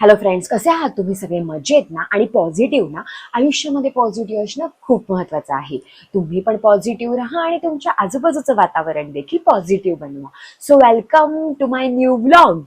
Hello friends कसे आहात तुम्ही? सगळे मजेत ना? आणि पॉझिटिव्ह ना? आयुष्यामध्ये पॉझिटिव्ह असणं खूप महत्वाचं आहे. तुम्ही पण पॉझिटिव्ह राहा आणि तुमच्या आजूबाजूचं वातावरण देखील पॉझिटिव्ह बनवा. So welcome to my new blog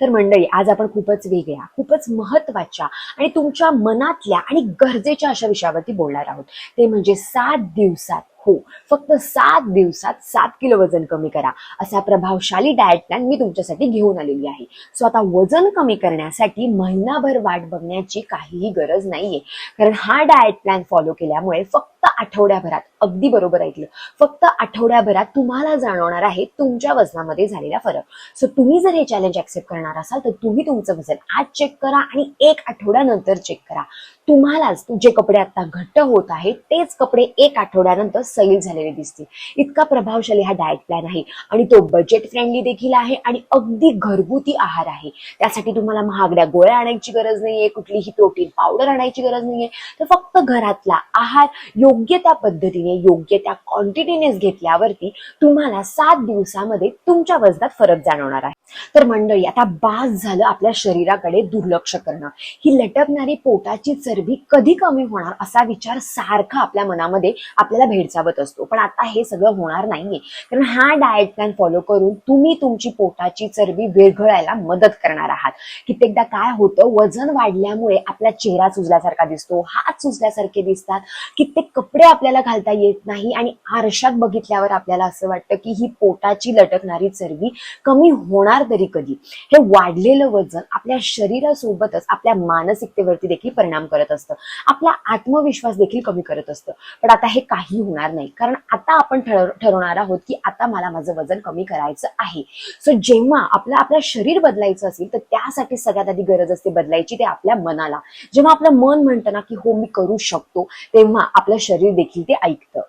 तर मंडळी आज आपण खूपच वेगळ्या खूपच महत्त्वाच्या आणि तुमच्या मनातल्या आणि गरजेच्या अशा विषयावरती बोलणार आहोत. ते म्हणजे सात दिवसात हो फक्त सात दिवसात सात किलो वजन कमी करा. असा प्रभावशाली डाएट प्लॅन मी तुमच्यासाठी घेऊन आलेली आहे. सो आता वजन कमी करण्यासाठी महिनाभर वाट बघण्याची काहीही गरज नाहीये. कारण हा डाएट प्लॅन फॉलो केल्यामुळे फक्त आठवड्याभरात अगदी बरोबर ऐकलं फक्त आठवड्याभरात तुम्हाला जाणवणार आहे तुमच्या वजनामध्ये झालेला फरक. सो तुम्ही जर हे चॅलेंज ऍक्सेप्ट करणार असाल तर तुम्ही तुमचं वजन आज चेक करा आणि एक आठवड्यानंतर चेक करा. तुम्हालाच जे कपडे आता घट्ट होत आहेत तेच कपडे एक आठवड्यानंतर सैल झालेले दिसतील. इतका प्रभावशाली हा डाएट प्लॅन आहे. आणि तो बजेट फ्रेंडली देखील आहे आणि अगदी घरगुती आहार आहे. त्यासाठी तुम्हाला महागड्या गोळ्या आणायची गरज नाहीये कुठलीही प्रोटीन पावडर आणायची गरज नाहीये. तर फक्त घरातला आहार योग्य त्या पद्धतीने योग्य त्या क्वांटिटीनेच घेतल्यावरती तुम्हाला सात दिवसामध्ये तुमच्या वजनात फरक जाणवणार आहे. तर मंडळी आता बास झालं आपल्या शरीराकडे दुर्लक्ष करणं. ही लटकणारी पोटाची चरबी कधी कमी होणार असा विचार सारखा आपल्या मनामध्ये आपल्याला भेडसावत असतो. पण आता हे सगळं होणार नाहीये. कारण हा डाएट प्लॅन फॉलो करून तुम्ही तुमची पोटाची चरबी विरघळायला मदत करणार आहात. कित्येकदा काय होतं वजन वाढल्यामुळे आपला चेहरा सुजल्यासारखा दिसतो हात सुजल्यासारखे दिसतात. कित्येक कपडे आपल्याला घालता येत नाही आणि आरशात बघितल्यावर आपल्याला असं वाटतं की ही पोटाची लटकणारी चरबी कमी होणार तरी कधी. हे वाढलेलं वजन आपल्या शरीरासोबतच आपल्या मानसिकतेवरती देखील परिणाम करत असतं. आपला आत्मविश्वास देखील कमी करत असतं. पण आता हे काही होणार नाही. कारण आता आपण ठरवणार आहोत की आता मला माझं वजन कमी करायचं आहे. सो जेव्हा आपलं आपलं शरीर बदलायचं असेल तर त्यासाठी सगळ्यात आधी गरज असते बदलायची ते आपल्या मनाला. जेव्हा आपलं मन म्हणतं ना की हो मी करू शकतो तेव्हा आपलं शरीर देखील ते ऐकतं.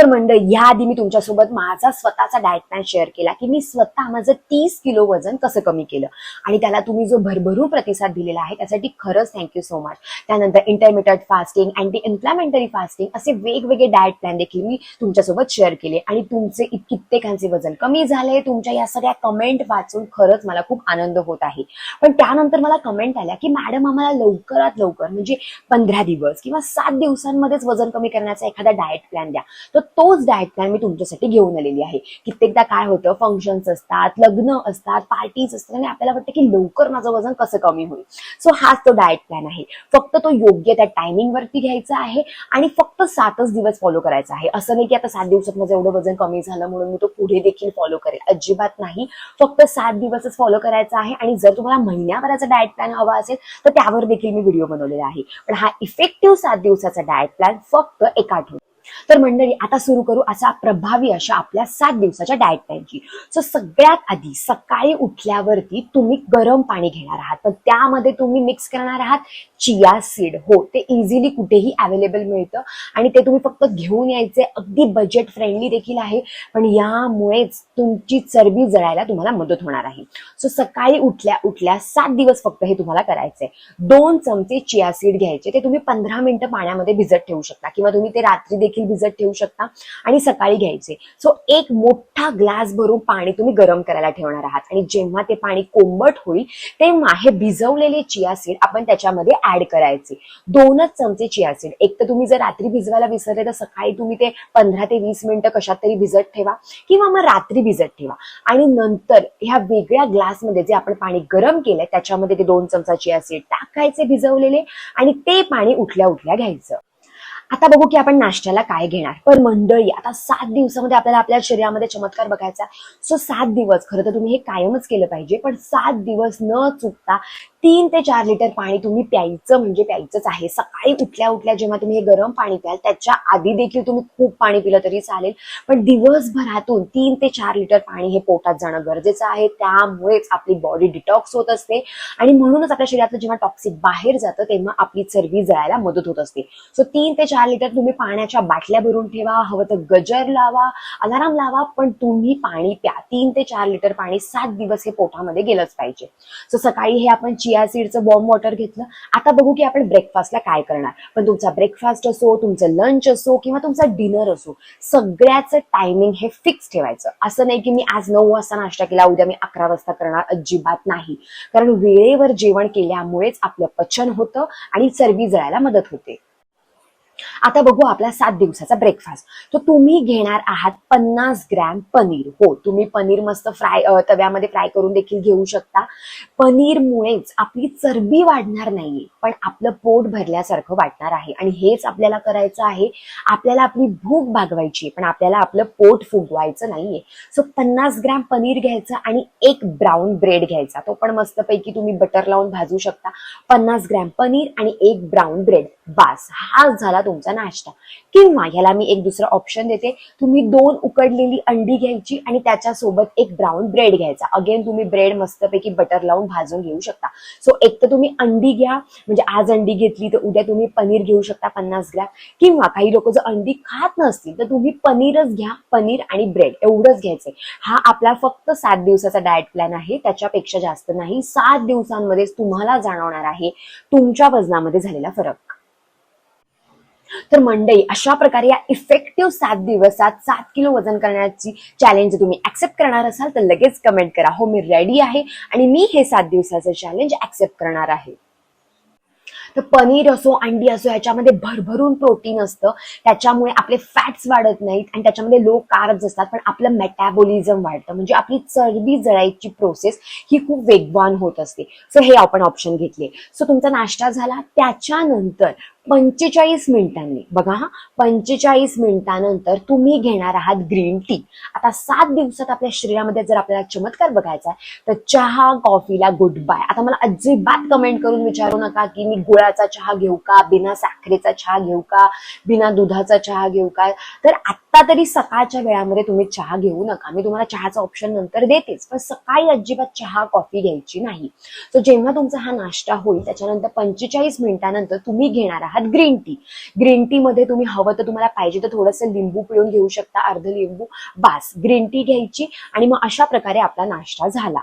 तर मंडळ याआधी मी तुमच्यासोबत माझा स्वतःचा डाएट प्लॅन शेअर केला की मी स्वतः माझं तीस किलो वजन कसं कमी केलं. आणि त्याला तुम्ही जो भरभरून प्रतिसाद दिलेला आहे त्यासाठी खरंच थँक्यू सो मच त्यानंतर intermediate fasting anti inflammatory fasting असे वेगवेगळे डाएट प्लॅन देखील मी तुमच्यासोबत शेअर केले. आणि तुमचे इत- कित्येकांचे वजन कमी झाले तुमच्या या सगळ्या कमेंट वाचून खरंच मला खूप आनंद होत आहे. पण त्यानंतर मला कमेंट आल्या की मॅडम आम्हाला लवकरात लवकर म्हणजे पंधरा दिवस किंवा सात दिवसांमध्येच वजन कमी करण्याचा एखादा डाएट प्लॅन द्या. तर तोच डाएट प्लॅन मी तुमच्यासाठी घेऊन आलेली आहे. कित्येकदा काय होतं फंक्शन्स असतात लग्न असतात पार्टीज असतात आणि आपल्याला वाटतं की लवकर माझं वजन कसं कमी होईल. सो हाच तो डाएट प्लॅन आहे. फक्त तो योग्य त्या टायमिंग वरती घ्यायचा आहे आणि फक्त सातच दिवस फॉलो करायचा आहे. असं नाही की आता सात दिवसात माझं एवढं वजन कमी झालं म्हणून मी तो पुढे देखील फॉलो करेल अजिबात नाही. फक्त सात दिवसच फॉलो करायचा आहे आणि जर तुम्हाला महिन्याभराचा डाएट प्लॅन हवा असेल तर त्यावर देखील मी व्हिडिओ बनवलेला आहे. पण हा इफेक्टिव्ह सात दिवसाचा डाएट प्लॅन फक्त एका आठवड्यात. तर मंडळी आता सुरू करू असा प्रभावी अशा आपल्या सात दिवसाच्या डाएट प्लॅनची सो सगळ्यात आधी सकाळी उठल्यावरती तुम्ही गरम पाणी घेणार आहात. तर त्यामध्ये तुम्ही मिक्स करणार आहात चिया सीड हो ते इझिली कुठेही अवेलेबल मिळतं. आणि ते तुम्ही फक्त घेऊन यायचे. अगदी बजेट फ्रेंडली देखील आहे. पण यामुळेच तुमची चरबी जळायला तुम्हाला मदत होणार आहे. सो सकाळी उठल्या उठल्या सात दिवस फक्त हे तुम्हाला करायचंय. दोन चमचे चिया सीड घ्यायचे. ते तुम्ही पंधरा मिनिटं पाण्यामध्ये भिजत ठेवू शकता. किंवा तुम्ही ते रात्री देखील भिजत ठेवू शकता आणि सकाळी घ्यायचे. सो एक मोठा ग्लास भरून पाणी तुम्ही गरम करायला ठेवणार आहात. आणि जेव्हा ते पाणी कोंबट होईल तेव्हा हे भिजवलेले चिया सीड आपण त्याच्यामध्ये ऍड करायचे. दोनच चमचे चिया सीड एक तर तुम्ही जर रात्री भिजवायला विसरले तर सकाळी तुम्ही ते पंधरा ते वीस मिनिटं कशात तरी भिजत ठेवा किंवा मग रात्री भिजत ठेवा. आणि नंतर ह्या वेगळ्या ग्लासमध्ये जे आपण पाणी गरम केलंय त्याच्यामध्ये ते दोन चमचा चिया सीड टाकायचे भिजवलेले आणि ते पाणी उठल्या उठल्या घ्यायचं. आता बघू की आपण नाश्त्याला काय घेणार. पण मंडळी आता सात दिवसामध्ये आपल्याला आपल्या शरीरामध्ये चमत्कार बघायचा सो सात दिवस. खरं तर तुम्ही हे कायमच केलं पाहिजे पण सात दिवस न चुकता तीन ते चार लिटर पाणी तुम्ही प्यायचं म्हणजे प्यायचंच आहे. सकाळी उठल्या उठल्या जेव्हा तुम्ही हे गरम पाणी प्याल त्याच्या आधी देखील तुम्ही खूप पाणी पिलं तरी चालेल. पण दिवसभरातून तीन ते चार लिटर पाणी हे पोटात जाणं गरजेचं आहे. त्यामुळेच आपली बॉडी डिटॉक्स होत असते. आणि म्हणूनच आपल्या शरीरातलं जेव्हा टॉक्सिक बाहेर जातं तेव्हा आपली चरबी जळायला मदत होत असते. सो तीन ते चार चार तर तुम्ही पाण्याच्या बाटल्या भरून ठेवा हवं तर गजर लावा अलाराम लावा पण तुम्ही पाणी प्या. तीन ते चार लिटर पाणी सात दिवस हे पोटामध्ये गेलंच पाहिजे. सो सकाळी हे आपण चिया सीडचं वॉर्म वॉटर घेतलं. आता बघू की आपण ब्रेकफास्टला काय करणार. पण तुमचा ब्रेकफास्ट असो तुमचं लंच असो किंवा तुमचा डिनर असो सगळ्याचं टायमिंग हे फिक्स ठेवायचं. असं नाही की मी आज नऊ वाजता नाश्ता केला उद्या मी अकरा वाजता करणार अजिबात नाही. कारण वेळेवर जेवण केल्यामुळेच आपलं पचन होतं आणि चरबी जळायला मदत होते. आता बघू आपला सात दिवसाचा ब्रेकफास्ट तर तुम्ही घेणार आहात पन्नास ग्रॅम पनीर. हो तुम्ही पनीर मस्त फ्राय तव्यामध्ये फ्राय करून देखील घेऊ शकता. पनीरमुळेच आपली चरबी वाढणार नाहीये पण आपलं पोट भरल्यासारखं वाटणार आहे. आणि हेच आपल्याला करायचं आहे आपल्याला आपली भूक भागवायची आहे, पण आपल्याला आपलं पोट फुगवायचं नाहीये. सो पन्नास ग्रॅम पनीर घ्यायचं आणि एक ब्राऊन ब्रेड घ्यायचा. तो पण मस्तपैकी तुम्ही बटर लावून भाजू शकता. पन्नास ग्रॅम पनीर आणि एक ब्राऊन ब्रेड. बास हा झाला तुमचा नाश्ता. किंवा ह्याला मी एक दुसरं ऑप्शन देते. तुम्ही दोन उकडलेली अंडी घ्यायची आणि त्याच्यासोबत एक ब्राऊन ब्रेड घ्यायचा. अगेन तुम्ही ब्रेड मस्तपैकी बटर लावून भाजून घेऊ शकता. सो एक तर तुम्ही अंडी घ्या. म्हणजे आज अंडी घेतली तर उद्या तुम्ही पनीर घेऊ शकता पन्नास ग्रॅम. किंवा काही लोक जर अंडी खात नसतील तर तुम्ही पनीरच घ्या. पनीर आणि ब्रेड एवढंच घ्यायचंय. हा आपला फक्त सात दिवसाचा डाएट प्लॅन आहे. त्याच्यापेक्षा जास्त नाही. सात दिवसांमध्येच तुम्हाला जाणवणार आहे. तुमच्या वजनामध्ये झालेला फरक. तर मंडई अशा प्रकारे या इफेक्टिव्ह सात दिवसात सात किलो वजन करण्याची चॅलेंज तुम्ही ऍक्सेप्ट करणार असाल तर लगेच कमेंट करा. हो मी रेडी आहे आणि मी हे सात दिवसाचं चॅलेंज ऍक्सेप्ट करणार आहे. तर पनीर असो अंडी असो ह्याच्यामध्ये भरभरून प्रोटीन असतं. त्याच्यामुळे आपले फॅट्स वाढत नाहीत आणि त्याच्यामध्ये लो कार्ब्स असतात पण आपलं मेटॅबॉलिझम वाढतं. म्हणजे आपली चरबी जळायची प्रोसेस ही खूप वेगवान होत असते. सो हे आपण ऑप्शन घेतले. सो तुमचा नाश्ता झाला. त्याच्यानंतर पंचेचाळीस मिनिटांनी. बघा हा पंचेचाळीस मिनिटानंतर तुम्ही घेणार आहात ग्रीन टी. आता सात दिवसात आपल्या शरीरामध्ये जर आपल्याला चमत्कार बघायचा आहे तर चहा कॉफीला गुड बाय आता मला अजिबात कमेंट करून विचारू नका की मी गुळाचा चहा घेऊ का बिना साखरेचा चहा घेऊ का बिना दुधाचा चहा घेऊ का. तर आत्ता तरी सकाळच्या वेळामध्ये तुम्ही चहा घेऊ नका. मी तुम्हाला चहाचा ऑप्शन नंतर देतेच पण सकाळी अजिबात चहा कॉफी घ्यायची नाही. सो जेव्हा तुमचा हा नाश्ता होईल त्याच्यानंतर पंचेचाळीस मिनिटानंतर तुम्ही घेणार आहात ग्रीन टी ग्रीन टी मध्ये तुम्ही हवं तर तुम्हाला पाहिजे तर थोडंसं लिंबू पिळून घेऊ शकता अर्ध लिंबू बास. ग्रीन टी घ्यायची आणि मग अशा प्रकारे आपला नाश्ता झाला.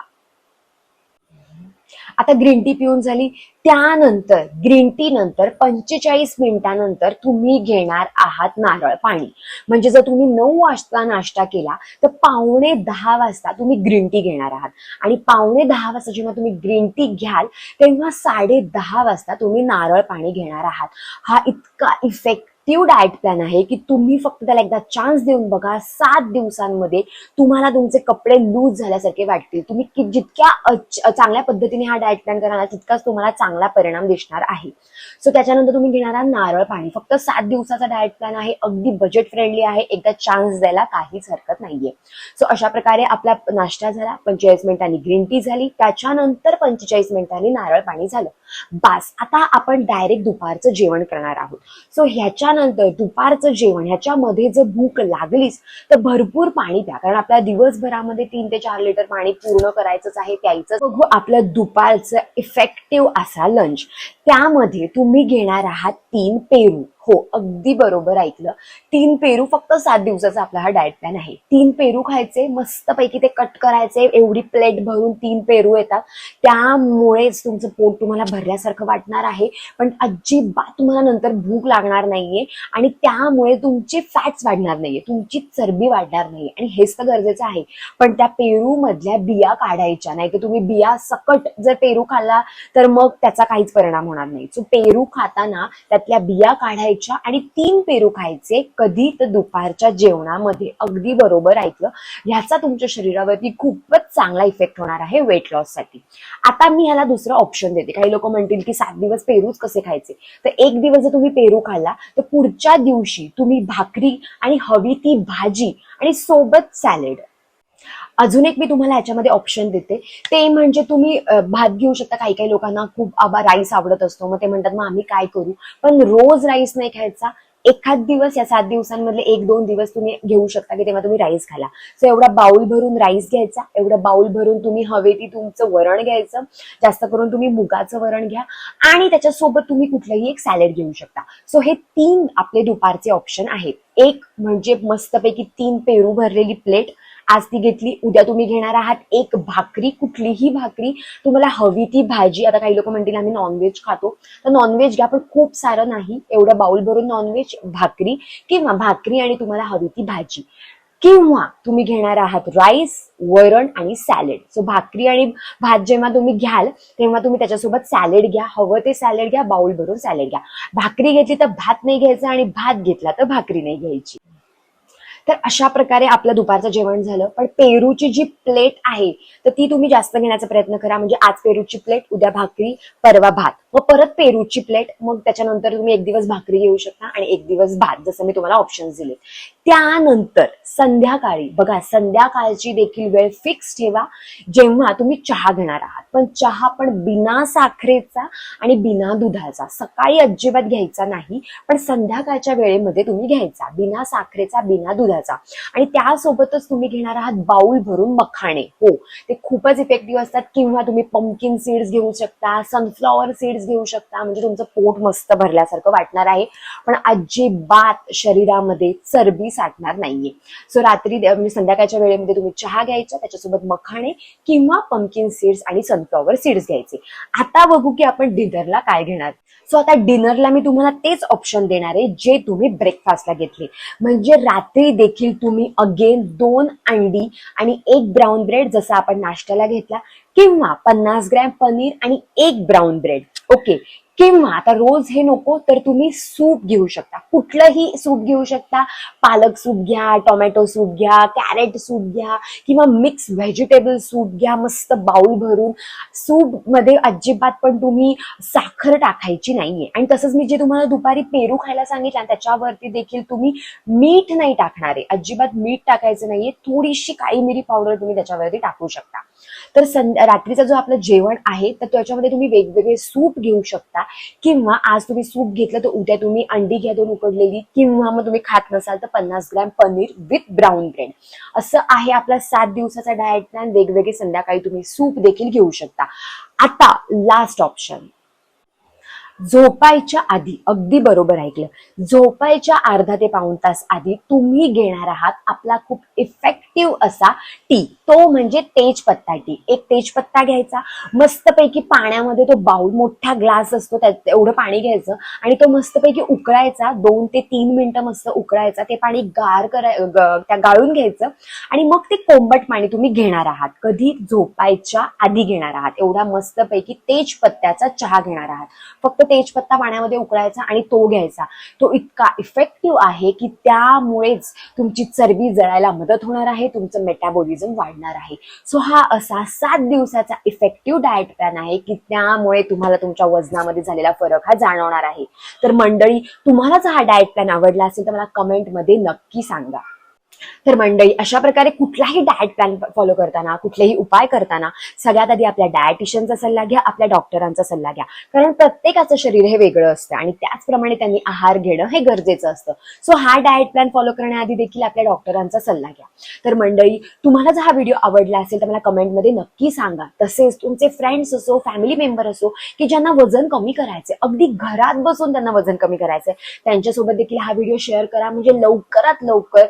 आता ग्रीन टी पिऊन झाली. त्यानंतर ग्रीन टी नंतर पंचेचाळीस मिनिटानंतर तुम्ही घेणार आहात नारळ पाणी. म्हणजे जर तुम्ही नऊ वाजता नाश्ता केला तर पावणे दहा वाजता तुम्ही ग्रीन टी घेणार आहात. आणि पावणे दहा वाजता जेव्हा तुम्ही ग्रीन टी घ्याल तेव्हा साडे दहा वाजता तुम्ही नारळ पाणी घेणार आहात. हा इतका इफेक्ट ऍक्टिव्ह डाएट प्लॅन आहे की तुम्ही फक्त त्याला एकदा चान्स देऊन बघा सात दिवसांमध्ये तुम्हाला तुमचे कपडे लूज झाल्यासारखे वाटतील. तुम्ही जितक्या चांगल्या पद्धतीने हा डाएट प्लॅन करणार तितकाच तुम्हाला चांगला परिणाम दिसणार आहे. सो त्याच्यानंतर तुम्ही घेणारा नारळ पाणी. फक्त सात दिवसाचा डाएट प्लॅन आहे अगदी बजेट फ्रेंडली आहे एकदा चान्स द्यायला काहीच हरकत नाहीये. सो अशा प्रकारे आपला नाश्ता झाला पंचेचाळीस मिनिटांनी ग्रीन टी झाली त्याच्यानंतर पंचेचाळीस मिनिटांनी नारळ पाणी झालं. बास आता आपण डायरेक्ट दुपारचं जेवण करणार आहोत. सो ह्याच्या ह्याच्यानंतर दुपारचं जेवण ह्याच्यामध्ये जर भूक लागलीच तर भरपूर पाणी प्या. कारण आपल्या दिवसभरामध्ये तीन ते चार लिटर पाणी पूर्ण करायचंच आहे प्यायचं बघू आपलं दुपारचं इफेक्टिव्ह असा लंच त्यामध्ये तुम्ही घेणार आहात तीन पेरू. हो अगदी बरोबर ऐकलं. तीन पेरू फक्त सात दिवसाचा आपला हा डाएट प्लॅन आहे. तीन पेरू खायचे मस्तपैकी ते कट करायचे एवढी प्लेट भरून तीन पेरू येतात. त्यामुळेच तुमचं पोट तुम्हाला भरल्यासारखं वाटणार आहे. पण अजिबात तुम्हाला नंतर भूक लागणार नाहीये आणि त्यामुळे तुमचे फॅट्स वाढणार नाहीये तुमची चरबी वाढणार नाहीये. आणि हेच तर गरजेचं आहे. पण त्या पेरू मधल्या बिया काढायच्या नाही तर तुम्ही बिया सकट जर पेरू खाल्ला तर मग त्याचा काहीच परिणाम होणार नाही. सो पेरू खाताना त्यातल्या बिया काढायच्या आणि तीन पेरू खायचे कधी तर दुपारच्या जेवणामध्ये. अगदी बरोबर ऐकलं. ह्याचा तुमच्या शरीरावरती खूपच चांगला इफेक्ट होणार आहे वेट लॉससाठी. आता मी ह्याला दुसरं ऑप्शन देते. काही लोक म्हणतील की सात दिवस पेरूच कसे खायचे? तर एक दिवस जर तुम्ही पेरू खाल्ला तर पुढच्या दिवशी तुम्ही भाकरी आणि हवी ती भाजी आणि सोबत सॅलेड अजून एक मी तुम्हाला याच्यामध्ये ऑप्शन देते. ते म्हणजे तुम्ही भात घेऊ शकता. काही काही लोकांना खूप आबा राईस आवडत असतो. मग ते म्हणतात मग आम्ही काय करू? पण रोज राईस नाही खायचा. एखाद दिवस या सात दिवसांमधले एक दोन दिवस तुम्ही घेऊ शकता की तेव्हा तुम्ही राईस खाला. सो एवढा बाउल भरून राईस घ्यायचा. एवढा बाउल भरून तुम्ही हवे ती तुमचं वरण घ्यायचं. जास्त करून तुम्ही मुगाचं वरण घ्या. आणि त्याच्यासोबत तुम्ही कुठलंही एक सॅलड घेऊ शकता. सो हे तीन आपले दुपारचे ऑप्शन आहेत. एक म्हणजे मस्तपैकी तीन पेरू भरलेली प्लेट आज ती घेतली उद्या तुम्ही घेणार आहात. एक भाकरी कुठलीही भाकरी तुम्हाला हवी ती भाजी. आता काही लोक म्हणतील आम्ही नॉनव्हेज खातो. तर नॉनव्हेज घ्या पण खूप सारं नाही. एवढं बाउल भरून नॉनव्हेज भाकरी किंवा भाकरी आणि तुम्हाला हवी ती भाजी. किंवा तुम्ही घेणार आहात राईस वरण आणि सॅलेड सो भाकरी आणि भात जेव्हा तुम्ही घ्याल तेव्हा तुम्ही त्याच्यासोबत सॅलेड घ्या. हवं ते सॅलेड घ्या बाउल भरून सॅलेड घ्या. भाकरी घेतली तर भात नाही घ्यायचा आणि भात घेतला तर भाकरी नाही घ्यायची. तर अशा प्रकारे आपलं दुपारचं जेवण झालं. पण पेरूची जी प्लेट आहे तर ती तुम्ही जास्त घेण्याचा प्रयत्न करा. म्हणजे आज पेरूची प्लेट उद्या भाकरी परवा भात. मग परत पेरूची प्लेट मग त्याच्यानंतर तुम्ही एक दिवस भाकरी घेऊ शकता आणि एक दिवस भात जसं मी तुम्हाला ऑप्शन दिले. त्यानंतर संध्याकाळी बघा संध्याकाळची देखील वेळ फिक्स ठेवा. जेव्हा तुम्ही चहा घेणार आहात. पण चहा पण बिना साखरेचा आणि बिना दुधाचा. सकाळी अजिबात घ्यायचा नाही पण संध्याकाळच्या वेळेमध्ये तुम्ही घ्यायचा. बिना साखरेचा बिना दुधाचा. आणि त्यासोबतच तुम्ही घेणार आहात बाउल भरून मखाणे. हो ते खूपच इफेक्टिव्ह असतात. किंवा तुम्ही पंकिन सीड्स घेऊ शकता सनफ्लॉवर सीड्स घेऊ शकता. म्हणजे तुमचं पोट मस्त भरल्यासारखं वाटणार आहे. पण अजिबात शरीरामध्ये चरबी साठणार नाहीये. सो रात्री म्हणजे संध्याकाळच्या वेळेमध्ये तुम्ही चहा घ्यायचा त्याच्यासोबत मखाणे किंवा पंपकिन सीड्स आणि सनफ्लॉवर सीड्स घ्यायचे. आता बघू की आपण डिनरला काय घेणार. सो आता डिनरला मी तुम्हाला तेच ऑप्शन देणार आहे जे तुम्ही ब्रेकफास्टला घेतले. म्हणजे रात्री देखील तुम्ही अगेन दोन अंडी आणि एक ब्राऊन ब्रेड जसा आपण नाश्त्याला घेतला किंवा पन्नास ग्रॅम पनीर आणि एक ब्राऊन ब्रेड ओके किंवा आता रोज हे नको तर तुम्ही सूप घेऊ शकता. कुठलंही सूप घेऊ शकता. पालक सूप घ्या टोमॅटो सूप घ्या कॅरेट सूप घ्या किंवा मिक्स व्हेजिटेबल सूप घ्या मस्त बाउल भरून. सूपमध्ये अजिबात पण तुम्ही साखर टाकायची नाहीये. आणि तसंच मी जे तुम्हाला दुपारी पेरू खायला सांगितलं त्याच्यावरती देखील तुम्ही मीठ नाही टाकणार. आहे अजिबात मीठ टाकायचं नाहीये. थोडीशी काळी मिरी पावडर तुम्ही त्याच्यावरती टाकू शकता. तर संध्या रात्रीचं जो आपलं जेवण आहे तर त्याच्यामध्ये तुम्ही वेगवेगळे सूप घेऊ शकता. किंवा आज तुम्ही सूप घेतलं तर उद्या तुम्ही अंडी घ्या दोन उकडलेली. किंवा मग तुम्ही खात नसाल तर पन्नास gram paneer with brown bread असं आहे आपला सात दिवसाचा डायट प्लॅन वेगवेगळे संध्याकाळी तुम्ही सूप देखील घेऊ शकता. आता लास्ट ऑप्शन झोपायच्या आधी अगदी बरोबर ऐकलं. झोपायच्या अर्धा ते पाऊण तास आधी तुम्ही घेणार आहात आपला खूप इफेक्टिव्ह असा टी तो म्हणजे तेजपत्ता टी. एक तेजपत्ता घ्यायचा. मस्तपैकी पाण्यामध्ये तो बाउल मोठा ग्लास असतो त्यात एवढं पाणी घ्यायचं आणि तो मस्तपैकी उकळायचा. दोन ते तीन मिनिटं मस्त उकळायचा. ते पाणी गार कराय त्या गाळून घ्यायचं आणि मग ते कोंबट पाणी तुम्ही घेणार आहात. कधी झोपायच्या आधी घेणार आहात. एवढा मस्तपैकी तेजपत्त्याचा चहा घेणार आहात. फक्त तेजपत्ता पाण्यामध्ये उकळायचा आणि तो घ्यायचा. तो इतका इफेक्टिव्ह आहे की त्यामुळेच तुमची चरबी जळायला मदत होणार आहे. तुमचं मेटाबॉलिझम वाढणार आहे. सो हा असा सात दिवसाचा इफेक्टिव्ह डाएट प्लॅन आहे की त्यामुळे तुम्हाला तुमच्या वजनामध्ये झालेला फरक हा जाणवणार आहे. तर मंडळी तुम्हाला जर हा डाएट प्लॅन आवडला असेल तर मला कमेंटमध्ये नक्की सांगा. तर मंडळी अशा प्रकारे कुठलाही डाएट प्लॅन फॉलो करताना कुठलेही उपाय करताना सगळ्यात आधी आपल्या डायटिशियनचा सल्ला घ्या आपल्या डॉक्टरांचा सल्ला घ्या. कारण प्रत्येकाचं शरीर हे वेगळं असतं आणि त्याचप्रमाणे त्यांनी आहार घेणं हे गरजेचं असतं. सो हा डाएट प्लॅन फॉलो करण्याआधी देखील आपल्या डॉक्टरांचा सल्ला घ्या. तर मंडळी तुम्हाला जर हा व्हिडिओ आवडला असेल तर मला कमेंटमध्ये नक्की सांगा. तसेच तुमचे फ्रेंड्स असो फॅमिली मेंबर असो की ज्यांना वजन कमी करायचे अगदी घरात बसून त्यांना वजन कमी करायचंय त्यांच्यासोबत देखील हा व्हिडिओ शेअर करा. म्हणजे लवकरात लवकर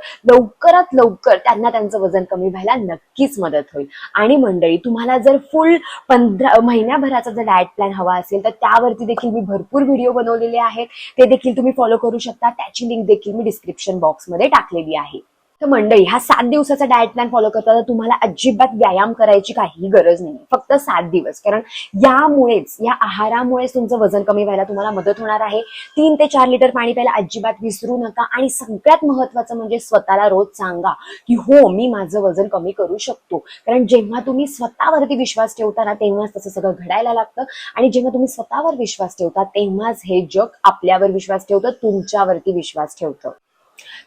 लवकरात लवकर त्यांना त्यांचं वजन कमी व्हायला नक्कीच मदत होईल. आणि मंडळी तुम्हाला जर फुल पंधरा महिन्याभराचा जर डाएट प्लॅन हवा असेल तर त्यावरती देखील मी भरपूर व्हिडिओ बनवलेले आहेत. ते देखील तुम्ही फॉलो करू शकता. त्याची लिंक देखील मी डिस्क्रिप्शन बॉक्समध्ये टाकलेली आहे. तर मंडळी हा सात दिवसाचा डाएट प्लॅन फॉलो करताना तुम्हाला अजिबात व्यायाम करायची काही गरज नाही. फक्त सात दिवस. कारण यामुळेच या आहारामुळेच तुमचं वजन कमी व्हायला तुम्हाला मदत होणार आहे. तीन ते चार लिटर पाणी प्यायला अजिबात विसरू नका. आणि सगळ्यात महत्वाचं म्हणजे स्वतःला रोज सांगा की हो मी माझं वजन कमी करू शकतो. कारण जेव्हा तुम्ही स्वतःवरती विश्वास ठेवता ना तेव्हाच तसं सगळं घडायला लागतं. आणि जेव्हा तुम्ही स्वतःवर विश्वास ठेवता तेव्हाच हे जग आपल्यावर विश्वास ठेवतं तुमच्यावरती विश्वास ठेवतं.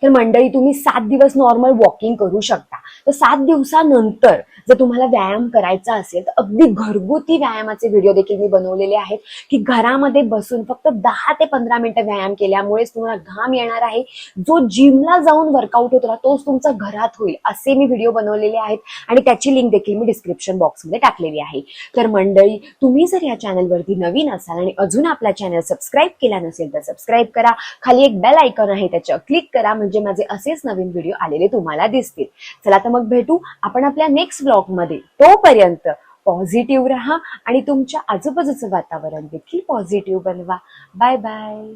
तर मंडळी तुम्ही सात दिवस नॉर्मल वॉकिंग करू शकता. तर सात दिवसानंतर जर तुम्हाला व्यायाम करायचा असेल तर अगदी घरगुती व्यायामाचे व्हिडिओ देखील मी बनवलेले आहेत की घरामध्ये बसून फक्त दहा ते पंधरा मिनिटं व्यायाम केल्यामुळेच तुम्हाला घाम येणार आहे. जो जिमला जाऊन वर्कआउट होतो ना तोच तुमचा घरात होईल असे मी व्हिडिओ बनवलेले आहेत आणि त्याची लिंक देखील मी डिस्क्रिप्शन बॉक्समध्ये टाकलेली आहे. तर मंडळी तुम्ही जर या चॅनलवरती नवीन असाल आणि अजून आपला चॅनल सबस्क्राईब केला नसेल तर सबस्क्राईब करा. खाली एक बेल आयकॉन आहे त्याच्यावर क्लिक करा. म्हणजे माझे असेच नवीन व्हिडिओ आलेले तुम्हाला दिसतील. चला तर मग भेटू आपण आपल्या नेक्स्ट ब्लॉगमध्ये. तोपर्यंत पॉझिटिव्ह राहा आणि तुमच्या आजूबाजूचं वातावरण देखील पॉझिटिव्ह बनवा. Bye bye